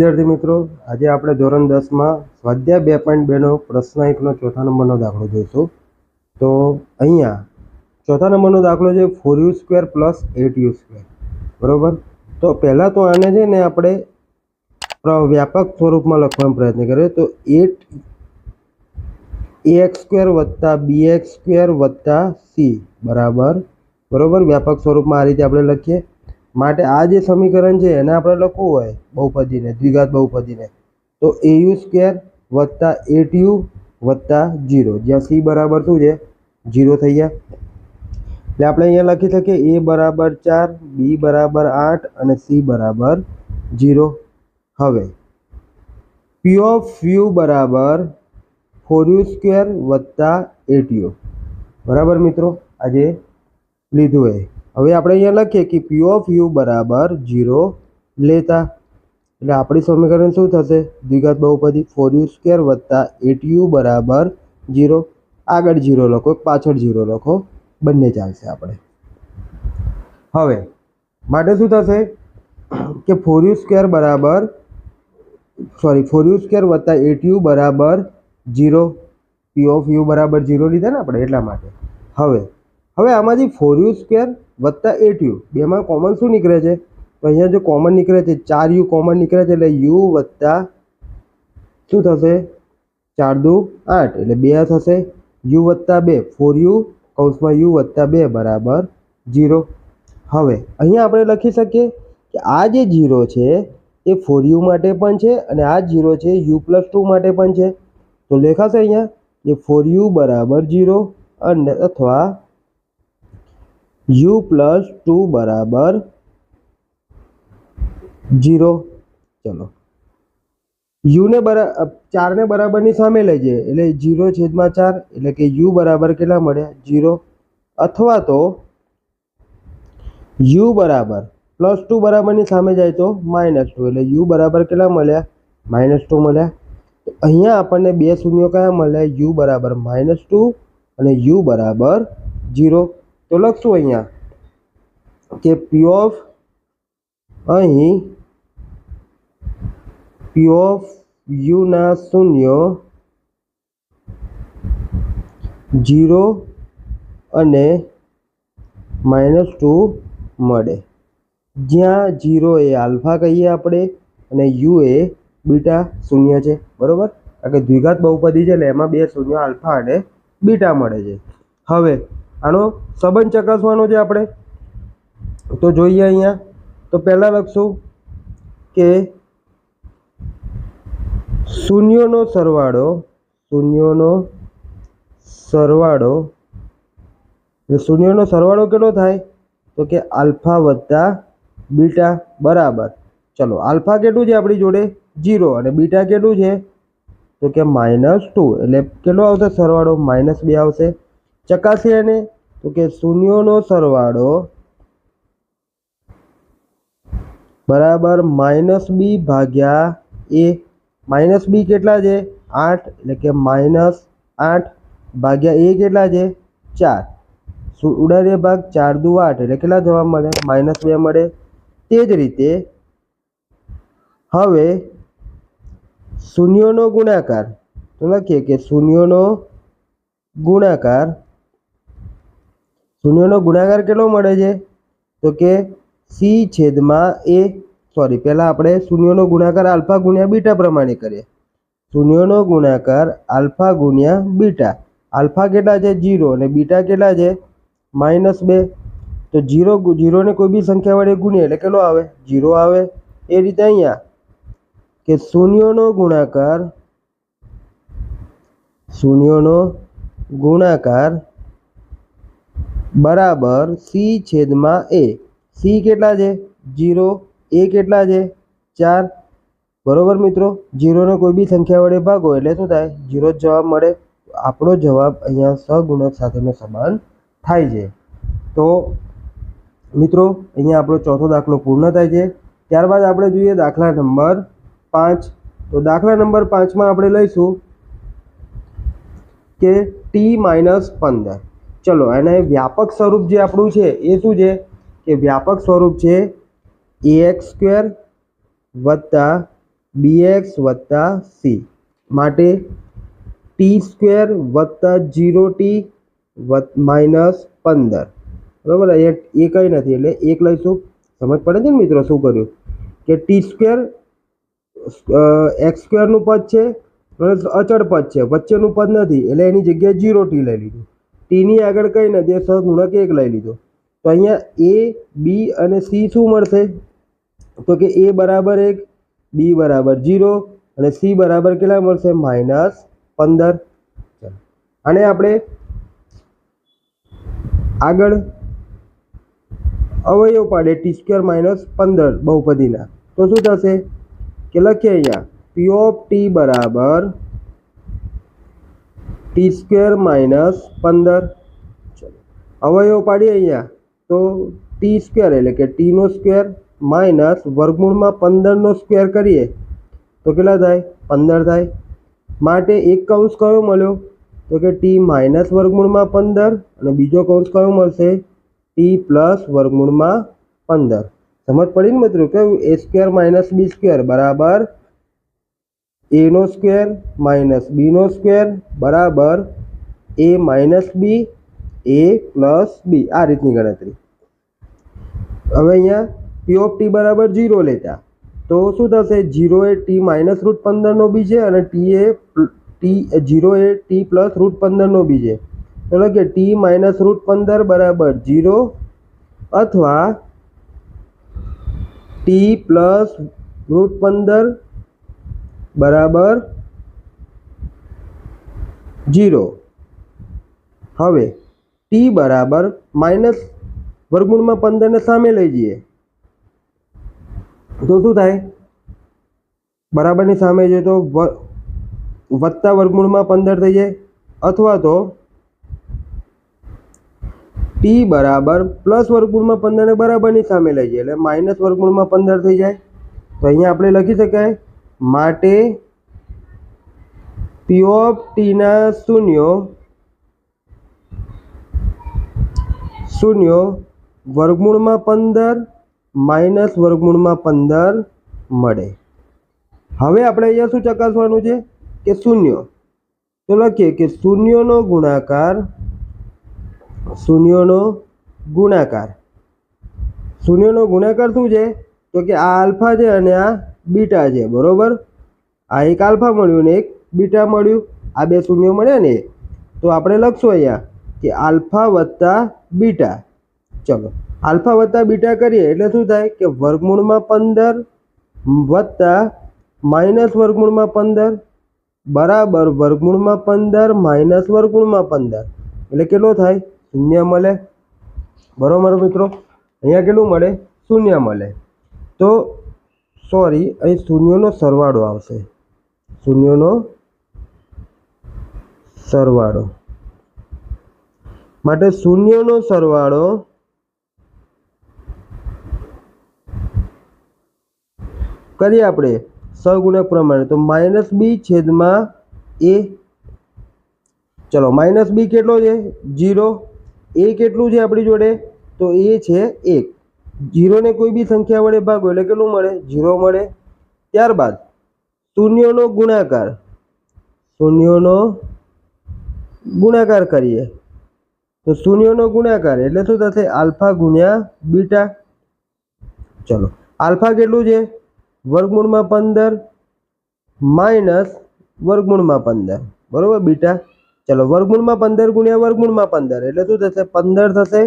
વિદ્યાર્થી મિત્રો, આજે આપણે ધોરણ દસમાં સ્વાધ્યાય બે પોઈન્ટ બેનો પ્રશ્ન એકનો ચોથા નંબરનો દાખલો જોઈશું. તો અહીંયા ચોથા નંબરનો દાખલો છે four u square plus eight u square બરાબર? તો પહેલાં તો આને છે ને આપણે વ્યાપક સ્વરૂપમાં લખવાનો પ્રયત્ન કર્યો. તો એટ એ એક્સ સ્ક્વેર વત્તા બી એક્સ સ્ક્વેર વત્તા સી બરાબર? બરાબર? વ્યાપક સ્વરૂપમાં આ રીતે આપણે લખીએ. માટે આ જે સમીકરણ છે, એને આપણે લખવું હોય, બહુપદીને, દ્વિઘાત બહુપદીને. તો એ યુ સ્ક્વેર વત્તા એટ યુ વત્તા જીરો જ્યાં સી બરાબર શું છે? જીરો થઈ ગયા. એટલે આપણે અહીંયા લખી શકીએ એ બરાબર ચાર બી બરાબર આઠ અને સી બરાબર જીરો હવે પી ઓફ યુ બરાબર ફોર યુ સ્ક્વેર વત્તા એટ યુ બરાબર મિત્રો? આજે લીધું એ. હવે આપણે અહીંયા લખીએ કે પી ઓફ યુ બરાબર જીરો લેતા. એટલે આપણી સમીકરણ શું થશે? દ્વિઘાત બહુપદી ફોર યુ સ્ક્વેર વત્તા એટ યુ બરાબર જીરો આગળ જીરો લખો, પાછળ જીરો લખો. બંને ચાલશે આપણે. હવે, માટે શું થશે? કે ફોર યુ સ્ક્વેર બરાબર સોરી ફોર યુ સ્ક્વેર વત્તા એટ યુ બરાબર જીરો પી ઓફ યુ બરાબર જીરો લીધા ને આપણે એટલા માટે. હવે હવે આમાંથી ફોર યુ સ્ક્વેર વત્તા એટ યુ બેમાં કોમન શું નીકળે છે? તો અહીંયા જો કોમન નીકળે છે, ચાર યુ કોમન નીકળે છે, એટલે યુ વત્તા શું થશે? ચાર દુ આઠ. એટલે બે થશે. યુ વત્તા બે. ફોર યુ કૌંસમાં યુ વત્તા બે બરાબર જીરો. હવે અહીંયા આપણે લખી શકીએ કે આ જે જીરો છે, એ ફોર યુ માટે પણ છે અને આ જીરો છે યુ પ્લસ ટુ માટે પણ છે. તો લેખાશે અહીંયા કે ફોર યુ બરાબર જીરો અને અથવા યુ પ્લસ ટુ બરાબર જીરો ચલો. યુને બરા ચારને બરાબરની સામે લઈ જઈએ એટલે જીરો છેદમાં ચાર, એટલે કે યુ બરાબર કેટલા મળ્યા જીરો અથવા તો યુ બરાબર પ્લસ ટુ બરાબરની સામે જાય તો માઇનસ ટુ એટલે યુ બરાબર કેટલા મળ્યા? માઇનસ ટુ મળ્યા. અહીંયા આપણને બે શૂન્યો કયા મળ્યા? યુ બરાબર માઇનસ ટુ અને યુ બરાબર જીરો તો લખશું અહીંયા કે પી ઓફ અહીં પી ઓફ યુના શૂન્યો જીરો અને માઇનસ ટુ મળે. જ્યાં જીરો એ આલ્ફા કહીએ આપણે અને યુ એ બીટા શૂન્ય છે. બરાબર? કારણ કે દ્વિઘાત બહુપદી છે એટલે એમાં બે શૂન્ય આલ્ફા અને બીટા મળે છે. હવે આનો સંબંધ ચકાસવાનો છે આપણે. તો જોઈએ અહીંયા, તો પહેલાં લખશું કે શૂન્યોનો સરવાળો શૂન્યોનો સરવાળો શૂન્યોનો સરવાળો કેટલો થાય? તો કે આલ્ફા વત્તા બીટા બરાબર. ચલો, આલ્ફા કેટલું છે આપણી જોડે? જીરો અને બીટા કેટલું છે? તો કે માઇનસ ટુ. એટલે કેટલો આવશે સરવાળો? માઇનસ બે આવશે. ચકાસીએ એને તો કે શૂન્યોનો સરવાળો બરાબર માઇનસ બી ભાગ્યા એ. માઇનસ બી કેટલા છે? આઠ. એટલે કે માઇનસ આઠ ભાગ્યા એ કેટલા છે? ચાર. ઉડાડીએ ભાગ? ચાર દુ આઠ. એટલે કેટલા જવાબ મળે? માઇનસ બે મળે. તે જ રીતે હવે શૂન્યોનો ગુણાકાર તો લખીએ કે શૂન્યોનો ગુણાકાર શૂન્યોનો ગુણાકાર કેટલો મળે છે? તો કે સી છેદમાં એ સોરી પહેલાં આપણે શૂન્યનો ગુણાકાર આલ્ફા ગુણ્યા બીટા પ્રમાણે કરીએ. શૂન્યનો ગુણાકાર આલ્ફા ગુણ્યા બીટા. આલ્ફા કેટલા છે? જીરો અને બીટા કેટલા છે? માઇનસ બે. તો જીરો જીરોને કોઈ બી સંખ્યા વડે ગુણીએ એટલે કેટલો આવે? જીરો આવે. એ રીતે અહીંયા કે શૂન્યોનો ગુણાકાર શૂન્યોનો ગુણાકાર બરાબર સી છેદમાં એ સી કેટલા છે? જીરો એ કેટલા છે? ચાર. બરોબર મિત્રો? જીરોને કોઈ બી સંખ્યા વડે ભાગો એટલે શું થાય? જીરો જ જવાબ મળે. આપણો જવાબ અહીંયા સહગુણક સાથેનો સમાન થાય છે. તો મિત્રો, અહીંયા આપણો ચોથો દાખલો પૂર્ણ થાય છે. ત્યારબાદ આપણે જોઈએ દાખલા નંબર પાંચ. તો દાખલા નંબર પાંચમાં આપણે લઈશું કે ટી માઇનસ પંદર. ચલો, એને વ્યાપક સ્વરૂપ જે આપણું છે, એ શું છે? કે વ્યાપક સ્વરૂપ છે એ એક્સ સ્ક્વેર વત્તા બી એક્સ વત્તા સી માટે ટી સ્ક્વેર વત્તા જીરો ટી માઇનસ પંદર. બરાબર? અહીંયા એ કંઈ નથી, એટલે એક લઈશું. સમજ પડે છે ને મિત્રો શું કર્યું? કે ટી સ્ક્વેર એક્સ સ્ક્વેરનું પદ છે અચળ પદ છે, વચ્ચેનું પદ નથી, એટલે એની જગ્યાએ જીરો ટી લઈ લીધું. ટીની આગળ કંઈ નથી એ સહગુણક એક લઈ લીધો. તો અહીંયા એ, બી અને સી શું મળશે? તો કે એ બરાબર એક, બી બરાબર જીરો અને સી બરાબર કેટલા મળશે? માઇનસ પંદર. અને આપણે આગળ અવયવ પાડે ટી સ્ક્વેર માઇનસ પંદર બહુપદીના. તો શું થશે? કે લખીએ અહીંયા, પી ઓફ ટી બરાબર ટી સ્ક્વેર માઇનસ પંદર. અવયવ પાડીએ અહીંયા. તો ટી સ્ક્વેર એટલે કે ટીનો સ્ક્વેર માઇનસ વર્ગમૂળમાં પંદરનો સ્ક્વેર કરીએ. તો કેટલા થાય? પંદર થાય. માટે એક કૌંસ કયો મળ્યો? તો કે ટી માઇનસ વર્ગમૂળમાં પંદર અને બીજો કૌંસ કયો મળશે? ટી પ્લસ વર્ગમૂળમાં પંદર. સમજ પડી ને મિત્રો? કયું a square minus b square બરાબર એનો સ્ક્વેર માઇનસ બીનો સ્ક્વેર બરાબર એ માઇનસ બી એ પ્લસ બી આ રીતની ગણતરી. હવે અહીંયા પી ઓફ ટી બરાબર જીરો લેતા. તો શું થશે? જીરો એ ટી માઇનસ રૂટ પંદરનો બી છે અને ટી એ ટી જીરો એ ટી પ્લસ રૂટ પંદરનો બી છે. એટલે કે ટી માઇનસ રૂટ પંદર બરાબર જીરો અથવા ટી પ્લસ રૂટ પંદર બરાબર? જીરો હવે ટી બરાબર માઇનસ વર્ગમૂળમાં પંદરને સામે લઈ જઈએ. તો શું થાય? બરાબરની સામે જઈએ તો વત્તા વર્ગમૂળમાં પંદર થઈ જાય. અથવા તો ટી બરાબર પ્લસ વર્ગમૂળમાં પંદરને બરાબરની સામે લઈ જઈએ, એટલે માઇનસ વર્ગમૂળમાં પંદર થઈ જાય. તો અહીંયા આપણે લખી શકાય માટે પી શૂન્યો શૂન્યો વર્ગમૂળમાં પંદર, માઇનસ વર્ગમૂળમાં પંદર મળે. હવે આપણે અહીંયા શું ચકાસવાનું છે? કે શૂન્ય. તો લખીએ કે શૂન્યનો ગુણાકાર શૂન્યનો ગુણાકાર. શૂન્યનો ગુણાકાર શું છે? તો કે આ આલ્ફા છે અને આ બીટા છે, બરાબર? આ એક આલ્ફા મળ્યું ને એક બીટા મળ્યું. આ બે શૂન્ય મળ્યા ને તો આપણે લખશું અહીંયા કે આલ્ફા વત્તા બીટા. ચલો, આલ્ફા વત્તા બીટા કરીએ એટલે શું થાય કે વર્ગમૂળમાં પંદર વત્તા માઇનસ વર્ગમૂળમાં પંદર બરાબર વર્ગમૂળમાં પંદર માઇનસ વર્ગમૂળમાં પંદર. એટલે કેટલો થાય? શૂન્ય મળે. બરાબર મિત્રો? અહીંયા કેટલું મળે? શૂન્ય મળે. તો સોરી, અહીં શૂન્યનો સરવાળો આવશે. શૂન્યનો સરવાળો. માટે શૂન્યનો સરવાળો કરીએ આપણે સહગુણક પ્રમાણે. તો માઇનસ બી છેદમાં એ. ચલો, માઇનસ બી કેટલો છે? જીરો એ કેટલું છે આપણી જોડે? તો એ છે એક. જીરોને કોઈ બી સંખ્યા વડે ભાગો એટલે કેટલું મળે? જીરો મળે. ત્યારબાદ શૂન્યનો ગુણાકાર. શૂન્યનો ગુણાકાર કરીએ. તો શૂન્યનો ગુણાકાર એટલે શું થશે? આલ્ફા ગુણ્યા બીટા. ચલો, આલ્ફા કેટલું છે? વર્ગમૂળમાં પંદર માઇનસ વર્ગમૂળમાં પંદર. બરાબર? બીટા. ચલો, વર્ગમૂળમાં પંદર ગુણ્યા વર્ગમૂળમાં પંદર એટલે શું થશે? પંદર થશે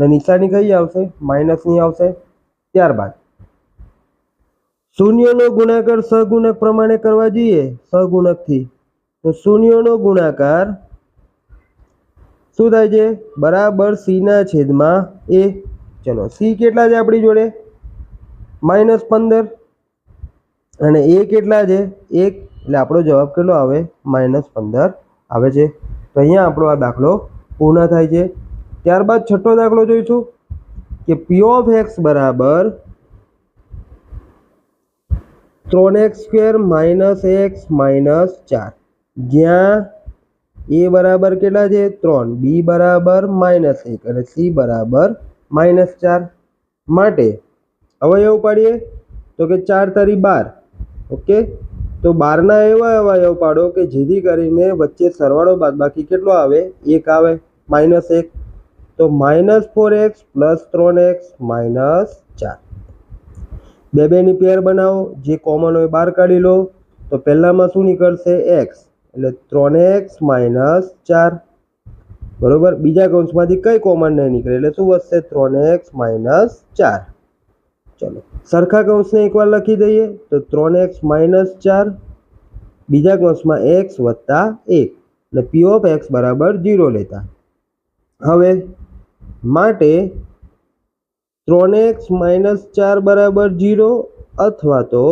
ને નિશાની કઈ આવશે? માઇનસની આવશે. ત્યારબાદ શૂન્યનો ગુણાકાર સહગુણક પ્રમાણે કરવા જઈએ સહગુણકથી તો શૂન્યનો ગુણાકાર શું થાય છે? બરાબર સીના છેદમાં એ. ચલો, સી કેટલા છે આપણી જોડે? માઇનસ પંદર. અને એ કેટલા છે? એક. એટલે આપણો જવાબ કેટલો આવે? માઇનસ પંદર આવે છે. તો અહીંયા આપણો આ દાખલો પૂર્ણ થાય છે. ત્યારબાદ છઠ્ઠો દાખલો જોઈશું કે પી ઓફ એક્સ બરાબર ત્રણ x square minus x minus ચાર. જ્યાં એ બરાબર કેટલા છે? ત્રણ. બી બરાબર માઇનસ એક અને સી બરાબર માઇનસ ચાર. માટે અવયવ પાડીએ તો કે ચાર તારી બાર. ઓકે? તો બારના એવા અવયવ પાડો કે જેથી કરીને વચ્ચે સરવાળો બાદબાકી કેટલો આવે? એક આવે. માઇનસ એક. તો માઇનસ ફોર એક્સ પ્લસ ત્રણ એક્સ માઇનસ ચાર. બે બેની પેર બનાવો, જે કોમન હોય બહાર કાઢી લો. તો પહેલાંમાં શું નીકળશે? એક્સ. એટલે ત્રણ એક્સ માઇનસ ચાર. બરોબર? બીજા કૌંસમાંથી કઈ કોમન નહીં નીકળે, એટલે શું વધશે? ત્રણ એક્સ માઇનસ ચાર. ચલો. સરખા કૌંસને એકવાર લખી દઈએ. તો ત્રણ એક્સ માઇનસ ચાર. બીજા કૌંસમાં એક્સ વત્તા એક. એટલે પી ઓફ એક્સ બરાબર જીરો લેતા. હવે માટે ત્રણ એક્સ માઇનસ ચાર બરાબર જીરો અથવા તો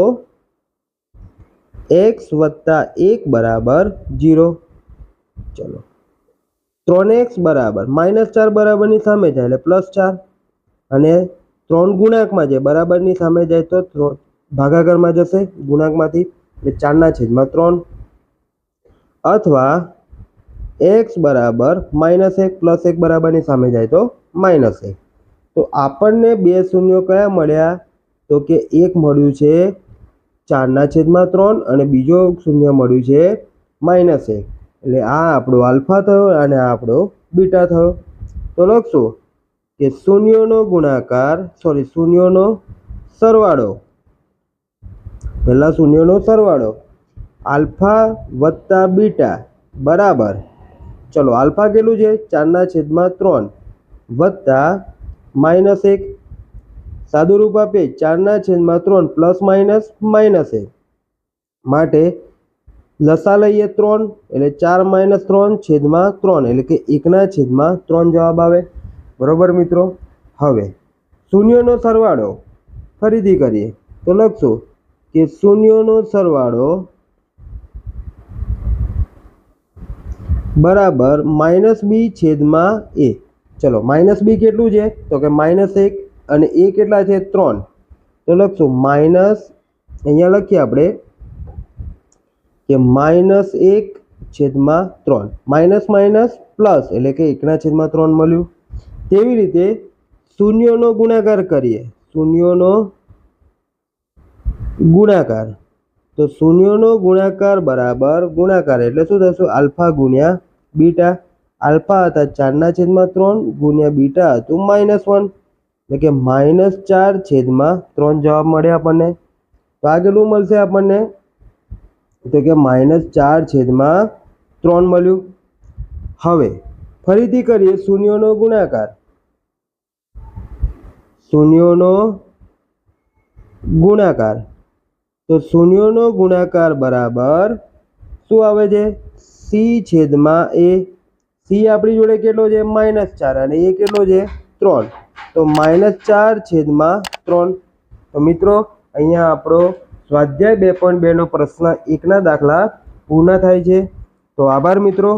એક્સ વત્તા એક બરાબર જીરો. ચલો. ત્રણ એક્સ બરાબર માઇનસ ચાર બરાબરની સામે જાય એટલે પ્લસ ચાર. અને ત્રણ ગુણાંકમાં જાય બરાબરની સામે જાય તો ત્રણ ભાગાકારમાં જશે ગુણાંકમાંથી એટલે ચારના છેદમાં ત્રણ. અથવા એક્સ બરાબર માઇનસ એક પ્લસ એક બરાબરની સામે જાય તો માઇનસ એક. તો આપણને બે શૂન્યો કયા મળ્યા? તો કે એક મળ્યું છે ચારના છેદમાં ત્રણ અને બીજો શૂન્ય મળ્યું છે માઇનસ એક. એટલે આ આપણો આલ્ફા થયો અને આ આપણો બીટા થયો. તો લખશું કે શૂન્યોનો ગુણાકાર સોરી શૂન્યોનો સરવાળો. પહેલાં શૂન્યોનો સરવાળો. આલ્ફા વત્તા બીટા, બરાબર. ચલો, આલ્ફા કેટલું છે? ચારના છેદમાં ત્રણ. વત્તા માઇનસ એક. સાદુરૂપ આપીએ ચારના છેદમાં ત્રણ પ્લસ માઇનસ માઇનસ એક. માટે લસા લઈએ ત્રણ, એટલે ચાર માઇનસ ત્રણ છેદમાં ત્રણ, એટલે કે એકના છેદમાં ત્રણ જવાબ આવે. બરાબર મિત્રો? હવે શૂન્યનો સરવાળો ફરીથી કરીએ. તો લખશું કે શૂન્યનો સરવાળો બરાબર માઇનસ બી છેદમાં એ ચલો માઇનસ બી કેટલું છે? તો કે માઇનસ એક અને એ કેટલા છે? ત્રણ. તો લખશું માઇનસ અહીંયા લખીએ આપણે કે માઇનસ એક છેદમાં ત્રણ. માઇનસ માઇનસ પ્લસ એટલે કે એકના છેદમાં ત્રણ મળ્યું. તેવી રીતે શૂન્યોનો ગુણાકાર કરીએ. શૂન્યોનો ગુણાકાર. તો શૂન્યોનો ગુણાકાર બરાબર ગુણાકાર, એટલે શું થશે? આલ્ફા ગુણ્યા બીટા. આલ્ફા હતા. ચારના છેદમાં ત્રણ ગુણ્યા બીટા હતું માઇનસ વન. એટલે કે માઇનસ ચાર છેદમાં ત્રણ જવાબ મળે આપણને. તો આ કેટલું મળશે આપણને? તો કે માઇનસ ચાર છેદમાં ત્રણ મળ્યું. હવે ફરીથી કરીએ શૂન્યોનો ગુણાકાર. શૂન્યોનો ગુણાકાર. તો શૂન્યોનો ગુણાકાર બરાબર શું આવે છે? સી છેદમાં એ સી આપણી જોડે કેટલો છે? માઇનસ ચાર અને એ કેટલો છે? ત્રણ. તો માઇનસ ચાર છેદમાં ત્રણ. તો મિત્રો, અહીંયા આપણો સ્વાધ્યાય બે પોઈન્ટ બેનો પ્રશ્ન એકના દાખલા પૂર્ણ થાય છે. તો આભાર મિત્રો.